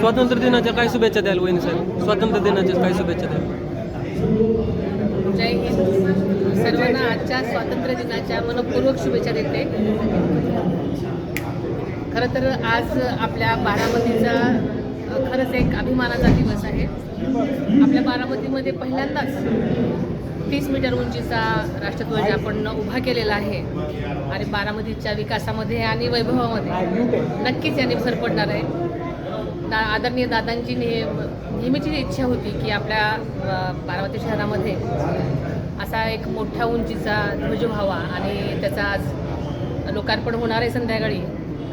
स्वातंत्र्य दिनाच्या काय शुभेच्छा द्याल वहिनी साहेब. स्वातंत्र्य दिनाच्या काय शुभेच्छा द्याल. जय हिंद. सर्वांना आजच्या स्वातंत्र्य दिनाच्या मनपूर्वक शुभेच्छा देते. खरं तर आज आपल्या बारामतीचा खरंच एक अभिमानाचा दिवस आहे. आपल्या बारामतीमध्ये पहिल्यांदाच तीस मीटर उंचीचा राष्ट्रध्वज आपण उभा केलेला आहे. आणि बारामतीच्या विकासामध्ये आणि वैभवामध्ये नक्कीच याने भर पडणार आहे. दा आदरणीय दादांची नेह नेहमीची इच्छा होती की आपल्या बारामती शहरामध्ये असा एक मोठ्या उंचीचा ध्वज व्हावा आणि त्याचा आज लोकार्पण होणार आहे संध्याकाळी.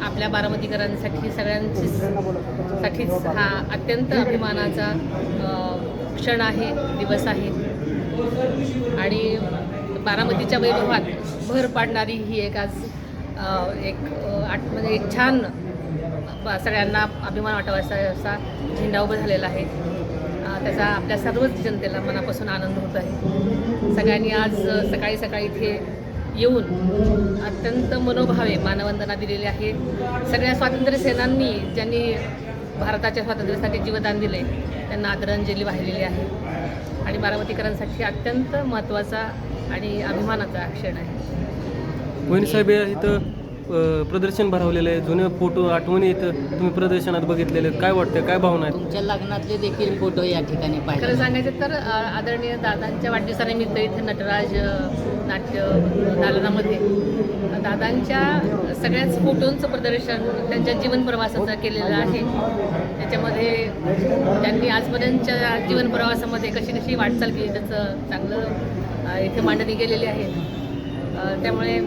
आपल्या बारामतीकरांसाठी सगळ्यांची साठीच हा अत्यंत अभिमानाचा क्षण आहे दिवस आहे. आणि बारामतीच्या वैभवात भर पाडणारी ही एक आज एक आठ म्हणजे एक छान सगळ्यांना अभिमान वाटावा असा असा झेंडा उभा झालेला आहे. त्याचा आपल्या सर्वच जनतेला मनापासून आनंद होत आहे. सगळ्यांनी आज सकाळी सकाळी इथे येऊन अत्यंत मनोभावे मानवंदना दिलेली आहे. सगळ्या स्वातंत्र्य सेनांनी ज्यांनी भारताच्या स्वातंत्र्यासाठी जीवदान दिले त्यांना आदरांजली वाहिलेली आहे. आणि बारामतीकरांसाठी अत्यंत महत्त्वाचा आणि अभिमानाचा क्षण आहे. वहिनी साहेब या इथं प्रदर्शन भरवलेलं आहे. जुने फोटो आठवणी इथं तुम्ही प्रदर्शनात बघितलेले. काय वाटतं काय भावना आहेत? तुमच्या लग्नातले देखील फोटो या ठिकाणी खरं पाहिले सांगायचं तर आदरणीय दादांच्या वाढदिवसानिमित्त इथे नटराज नाट्य दालनामध्ये दादांच्या सगळ्याच फोटोंचं प्रदर्शन त्यांच्या जीवन प्रवासाचं केलेलं आहे. त्याच्यामध्ये त्यांनी आजपर्यंतच्या जीवन प्रवासामध्ये कशी कशी वाटचाल केली त्याचं चांगलं इथे मांडणी केलेली आहे. त्यामुळे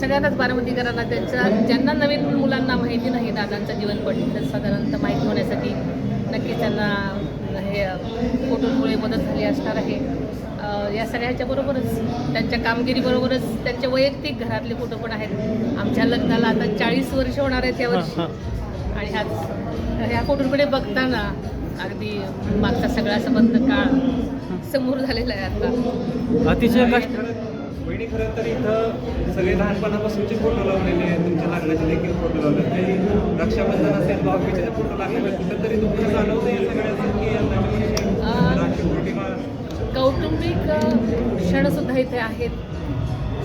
सगळ्यांनाच बारामतीकरांना त्यांच्या ज्यांना नवीन मुलांना माहिती नाही दादांचं जीवनपट तर साधारणतः माहिती होण्यासाठी नक्कीच त्यांना हे फोटोमुळे मदत झाली असणार आहे. या सगळ्याच्या बरोबरच त्यांच्या कामगिरीबरोबरच त्यांचे वैयक्तिक घरातले फोटो पण आहेत. आमच्या लग्नाला आता चाळीस वर्ष होणार आहेत या वर्षी. आणि ह्याच ह्या फोटोकडे बघताना अगदी मागचा सगळा संबंध काळ समोर झालेला आहे आता. अतिशय कष्ट वहिनी खरं तर इथं सगळे लहानपणापासूनचे फोटो लावलेले आहेत. तुमच्या लग्नाचे देखील फोटो लावले काही रक्षाबंधन असेल फोटो लागलेले कुठेतरी तुम्हाला जाणवतं सगळ्याचं. की कौटुंबिक क्षणसुद्धा इथे आहेत.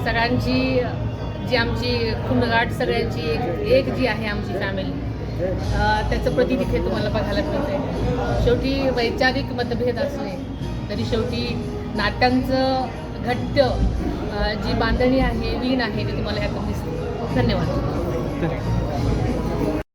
सगळ्यांची जी आमची खुणगाट सगळ्यांची एक एक जी आहे आमची फॅमिली त्याचं प्रतीक तिथे तुम्हाला बघायला मिळते शेवटी वैचारिक मतभेद असले तरी शेवटी नाट्यांचं घट्ट जी बांधणी आहे वीण आहे ती तुम्हाला ह्यातून दिसते. धन्यवाद.